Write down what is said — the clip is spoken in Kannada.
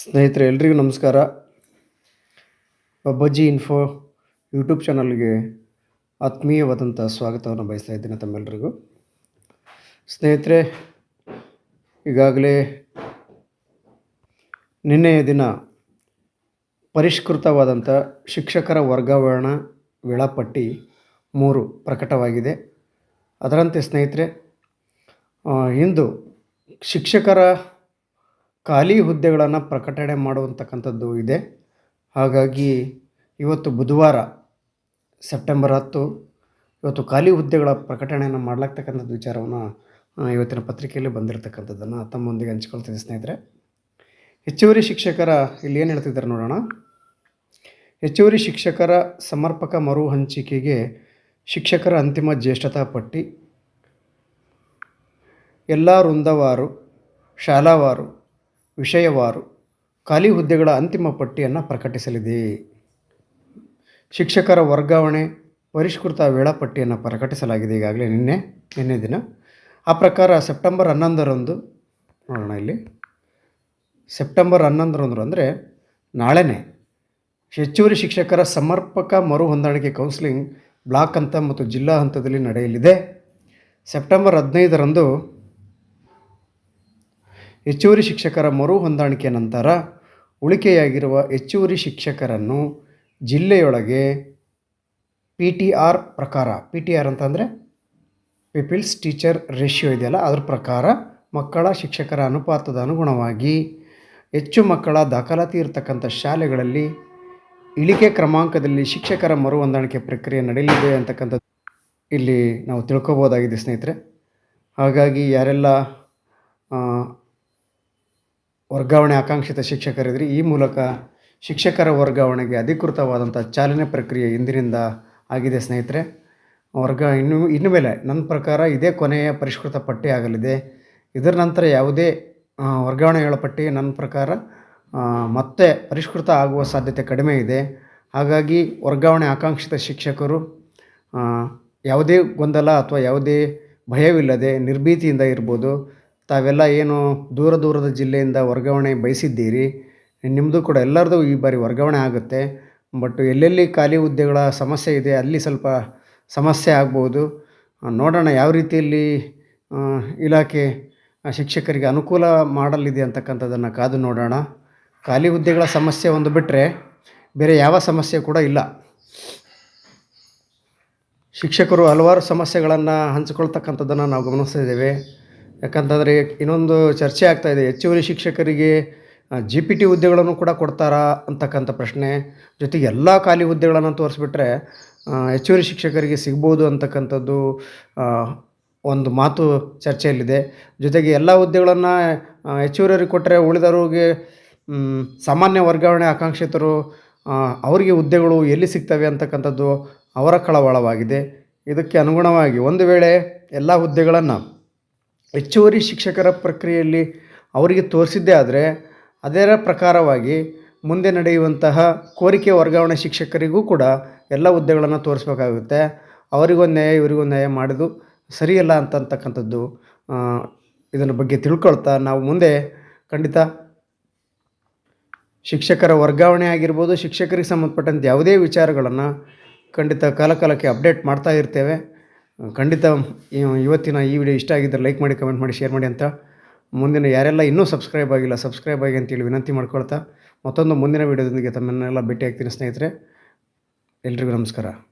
ಸ್ನೇಹಿತರೆ, ಎಲ್ರಿಗೂ ನಮಸ್ಕಾರ. ಬಜ್ಜಿ ಇನ್ಫೋ ಯೂಟ್ಯೂಬ್ ಚಾನಲ್ಗೆ ಆತ್ಮೀಯವಾದಂಥ ಸ್ವಾಗತವನ್ನು ಬಯಸ್ತಾ ಇದ್ದೀನಿ ತಮ್ಮೆಲ್ಲರಿಗೂ ಸ್ನೇಹಿತರೆ, ಈಗಾಗಲೇ ನಿನ್ನೆಯ ದಿನ ಪರಿಷ್ಕೃತವಾದಂಥ ಶಿಕ್ಷಕರ ವರ್ಗಾವಣಾ ವೇಳಾಪಟ್ಟಿ ಮೂರು ಪ್ರಕಟವಾಗಿದೆ. ಅದರಂತೆ ಸ್ನೇಹಿತರೆ ಇಂದು ಶಿಕ್ಷಕರ ಖಾಲಿ ಹುದ್ದೆಗಳನ್ನು ಪ್ರಕಟಣೆ ಮಾಡುವಂತಕ್ಕಂಥದ್ದು ಇದೆ. ಹಾಗಾಗಿ ಇವತ್ತು ಬುಧವಾರ, ಸೆಪ್ಟೆಂಬರ್ ಹತ್ತು, ಇವತ್ತು ಖಾಲಿ ಹುದ್ದೆಗಳ ಪ್ರಕಟಣೆಯನ್ನು ಮಾಡಲಾಗ್ತಕ್ಕಂಥದ್ದು ವಿಚಾರವನ್ನು ಇವತ್ತಿನ ಪತ್ರಿಕೆಯಲ್ಲಿ ಬಂದಿರತಕ್ಕಂಥದ್ದನ್ನು ತಮ್ಮೊಂದಿಗೆ ಹಂಚ್ಕೊಳ್ತಿದ್ದೆ ಸ್ನೇಹಿತರೆ. ಹೆಚ್ಚುವರಿ ಶಿಕ್ಷಕರ, ಇಲ್ಲಿ ಏನು ಹೇಳ್ತಿದ್ದಾರೆ ನೋಡೋಣ. ಹೆಚ್ಚುವರಿ ಶಿಕ್ಷಕರ ಸಮರ್ಪಕ ಮರು ಹಂಚಿಕೆಗೆ ಶಿಕ್ಷಕರ ಅಂತಿಮ ಜ್ಯೇಷ್ಠತಾ ಪಟ್ಟಿ. ಎಲ್ಲ ವೃಂದವಾರು, ಶಾಲಾವಾರು ವಿಷಯವಾರು ಖಾಲಿ ಹುದ್ದೆಗಳ ಅಂತಿಮ ಪಟ್ಟಿಯನ್ನು ಪ್ರಕಟಿಸಲಿದೆ. ಶಿಕ್ಷಕರ ವರ್ಗಾವಣೆ, ಪರಿಷ್ಕೃತ ವೇಳಾಪಟ್ಟಿಯನ್ನು ಪ್ರಕಟಿಸಲಾಗಿದೆ. ಈಗಾಗಲೇ ನಿನ್ನೆ ನಿನ್ನೆ ದಿನ. ಆ ಪ್ರಕಾರ ಸೆಪ್ಟೆಂಬರ್ ಹನ್ನೊಂದರಂದು, ನೋಡೋಣ ಇಲ್ಲಿ. ಸೆಪ್ಟೆಂಬರ್ ಹನ್ನೊಂದರಂದು ಅಂದರೆ ನಾಳೆನೇ ಹೆಚ್ಚುವರಿ ಶಿಕ್ಷಕರ ಸಮರ್ಪಕ ಮರು ಹೊಂದಾಣಿಕೆ ಕೌನ್ಸಿಲಿಂಗ್ ಬ್ಲಾಕ್ ಹಂತ ಮತ್ತು ಜಿಲ್ಲಾ ಹಂತದಲ್ಲಿ ನಡೆಯಲಿದೆ. ಸೆಪ್ಟೆಂಬರ್ ಹದಿನೈದರಂದು ಹೆಚ್ಚುವರಿ ಶಿಕ್ಷಕರ ಮರು ಹೊಂದಾಣಿಕೆ ನಂತರ ಉಳಿಕೆಯಾಗಿರುವ ಹೆಚ್ಚುವರಿ ಶಿಕ್ಷಕರನ್ನು ಜಿಲ್ಲೆಯೊಳಗೆ ಪಿ ಟಿ ಆರ್ ಪ್ರಕಾರ ಪಿ ಟಿ ಆರ್ ಅಂತಂದರೆ ಪೀಪಲ್ಸ್ ಟೀಚರ್ ರೇಷಿಯೋ ಇದೆಯಲ್ಲ, ಅದ್ರ ಪ್ರಕಾರ ಮಕ್ಕಳ ಶಿಕ್ಷಕರ ಅನುಪಾತದ ಅನುಗುಣವಾಗಿ ಹೆಚ್ಚು ಮಕ್ಕಳ ದಾಖಲಾತಿ ಇರತಕ್ಕಂಥ ಶಾಲೆಗಳಲ್ಲಿ ಇಳಿಕೆ ಕ್ರಮಾಂಕದಲ್ಲಿ ಶಿಕ್ಷಕರ ಮರು ಹೊಂದಾಣಿಕೆ ಪ್ರಕ್ರಿಯೆ ನಡೆಯಲಿದೆ ಅಂತಕ್ಕಂಥದ್ದು ಇಲ್ಲಿ ನಾವು ತಿಳ್ಕೊಬೋದಾಗಿದೆ ಸ್ನೇಹಿತರೆ. ಹಾಗಾಗಿ ಯಾರೆಲ್ಲ ವರ್ಗಾವಣೆ ಆಕಾಂಕ್ಷಿತ ಶಿಕ್ಷಕರಿದ್ರಿ, ಈ ಮೂಲಕ ಶಿಕ್ಷಕರ ವರ್ಗಾವಣೆಗೆ ಅಧಿಕೃತವಾದಂಥ ಚಾಲನೆ ಪ್ರಕ್ರಿಯೆ ಇಂದಿನಿಂದ ಆಗಿದೆ ಸ್ನೇಹಿತರೆ. ವರ್ಗ ಇನ್ನು ಇನ್ನು ಮೇಲೆ ನನ್ನ ಪ್ರಕಾರ ಇದೇ ಕೊನೆಯ ಪರಿಷ್ಕೃತ ಪಟ್ಟಿ ಆಗಲಿದೆ. ಇದರ ನಂತರ ಯಾವುದೇ ವರ್ಗಾವಣೆ ವರ್ಗಾವಣೆ ಪಟ್ಟಿ ನನ್ನ ಪ್ರಕಾರ ಮತ್ತೆ ಪರಿಷ್ಕೃತ ಆಗುವ ಸಾಧ್ಯತೆ ಕಡಿಮೆ ಇದೆ. ಹಾಗಾಗಿ ವರ್ಗಾವಣೆ ಆಕಾಂಕ್ಷಿತ ಶಿಕ್ಷಕರು ಯಾವುದೇ ಗೊಂದಲ ಅಥವಾ ಯಾವುದೇ ಭಯವಿಲ್ಲದೆ ನಿರ್ಭೀತಿಯಿಂದ ಇರ್ಬೋದು. ತಾವೆಲ್ಲ ಏನು ದೂರ ದೂರದ ಜಿಲ್ಲೆಯಿಂದ ವರ್ಗಾವಣೆ ಬಯಸಿದ್ದೀರಿ ನಿಮ್ಮದು ಕೂಡ ಎಲ್ಲರದು ಈ ಬಾರಿ ವರ್ಗಾವಣೆ ಆಗುತ್ತೆ. ಬಟ್ ಎಲ್ಲೆಲ್ಲಿ ಖಾಲಿ ಹುದ್ದೆಗಳ ಸಮಸ್ಯೆ ಇದೆ, ಅಲ್ಲಿ ಸ್ವಲ್ಪ ಸಮಸ್ಯೆ ಆಗ್ಬೋದು. ನೋಡೋಣ ಯಾವ ರೀತಿಯಲ್ಲಿ ಇಲಾಖೆ ಶಿಕ್ಷಕರಿಗೆ ಅನುಕೂಲ ಮಾಡಲಿದೆ ಅಂತಕ್ಕಂಥದ್ದನ್ನು ಕಾದು ನೋಡೋಣ. ಖಾಲಿ ಹುದ್ದೆಗಳ ಸಮಸ್ಯೆ ಒಂದು ಬಿಟ್ಟರೆ ಬೇರೆ ಯಾವ ಸಮಸ್ಯೆ ಕೂಡ ಇಲ್ಲ. ಶಿಕ್ಷಕರು ಹಲವಾರು ಸಮಸ್ಯೆಗಳನ್ನು ಹಂಚಿಕೊಳ್ತಕ್ಕಂಥದ್ದನ್ನು ನಾವು ಗಮನಿಸ್ತಿದ್ದೇವೆ ಯಾಕಂತಂದರೆ ಇನ್ನೊಂದು ಚರ್ಚೆ ಆಗ್ತಾ ಇದೆ. ಹೆಚ್ಚುವರಿ ಶಿಕ್ಷಕರಿಗೆ ಜಿ ಪಿ ಟಿ ಹುದ್ದೆಗಳನ್ನು ಕೂಡ ಕೊಡ್ತಾರಾ ಅಂತಕ್ಕಂಥ ಪ್ರಶ್ನೆ. ಜೊತೆಗೆ ಎಲ್ಲ ಖಾಲಿ ಹುದ್ದೆಗಳನ್ನು ತೋರಿಸ್ಬಿಟ್ರೆ ಹೆಚ್ಚುವರಿ ಶಿಕ್ಷಕರಿಗೆ ಸಿಗ್ಬೋದು ಅಂತಕ್ಕಂಥದ್ದು ಒಂದು ಮಾತು ಚರ್ಚೆಯಲ್ಲಿದೆ. ಜೊತೆಗೆ ಎಲ್ಲ ಹುದ್ದೆಗಳನ್ನು ಹೆಚ್ಚುವರಿಯವ್ರಿಗೆ ಕೊಟ್ಟರೆ ಉಳಿದವರಿಗೆ ಸಾಮಾನ್ಯ ವರ್ಗಾವಣೆ ಆಕಾಂಕ್ಷಿತರು ಅವರಿಗೆ ಹುದ್ದೆಗಳು ಎಲ್ಲಿ ಸಿಗ್ತವೆ ಅಂತಕ್ಕಂಥದ್ದು ಅವರ ಕಳವಳವಾಗಿದೆ. ಇದಕ್ಕೆ ಅನುಗುಣವಾಗಿ ಒಂದು ವೇಳೆ ಎಲ್ಲ ಹುದ್ದೆಗಳನ್ನು ಹೆಚ್ಚುವರಿ ಶಿಕ್ಷಕರ ಪ್ರಕ್ರಿಯೆಯಲ್ಲಿ ಅವರಿಗೆ ತೋರಿಸಿದ್ದೇ ಆದರೆ ಅದರ ಪ್ರಕಾರವಾಗಿ ಮುಂದೆ ನಡೆಯುವಂತಹ ಕೋರಿಕೆ ವರ್ಗಾವಣೆ ಶಿಕ್ಷಕರಿಗೂ ಕೂಡ ಎಲ್ಲ ಹುದ್ದೆಗಳನ್ನು ತೋರಿಸ್ಬೇಕಾಗುತ್ತೆ. ಅವರಿಗೊಂದು ನ್ಯಾಯ ಇವರಿಗೊಂದು ನ್ಯಾಯ ಮಾಡೋದು ಸರಿಯಲ್ಲ ಅಂತಕ್ಕಂಥದ್ದು ಇದನ್ನು ಬಗ್ಗೆ ತಿಳ್ಕೊಳ್ತಾ ನಾವು ಮುಂದೆ ಖಂಡಿತ ಶಿಕ್ಷಕರ ವರ್ಗಾವಣೆ ಆಗಿರ್ಬೋದು, ಶಿಕ್ಷಕರಿಗೆ ಸಂಬಂಧಪಟ್ಟಂಥ ಯಾವುದೇ ವಿಚಾರಗಳನ್ನು ಖಂಡಿತ ಕಾಲಕಾಲಕ್ಕೆ ಅಪ್ಡೇಟ್ ಮಾಡ್ತಾ ಇರ್ತೇವೆ. ಖಂಡಿತ ಇವತ್ತಿನ ಈ ವಿಡಿಯೋ ಇಷ್ಟ ಆಗಿದ್ದರೆ ಲೈಕ್ ಮಾಡಿ ಕಮೆಂಟ್ ಮಾಡಿ ಶೇರ್ ಮಾಡಿ ಅಂತ ಮುಂದಿನ ಯಾರೆಲ್ಲ ಇನ್ನೂ ಸಬ್ಸ್ಕ್ರೈಬ್ ಆಗಿಲ್ಲ ಸಬ್ಸ್ಕ್ರೈಬ್ ಆಗಿ ಅಂತೇಳಿ ವಿನಂತಿ ಮಾಡ್ಕೊಳ್ತಾ ಮತ್ತೊಂದು ಮುಂದಿನ ವಿಡಿಯೋದೊಂದಿಗೆ ತಮ್ಮನ್ನೆಲ್ಲ ಭೇಟಿ ಆಗ್ತೀನಿ ಸ್ನೇಹಿತರೆ. ಎಲ್ರಿಗೂ ನಮಸ್ಕಾರ.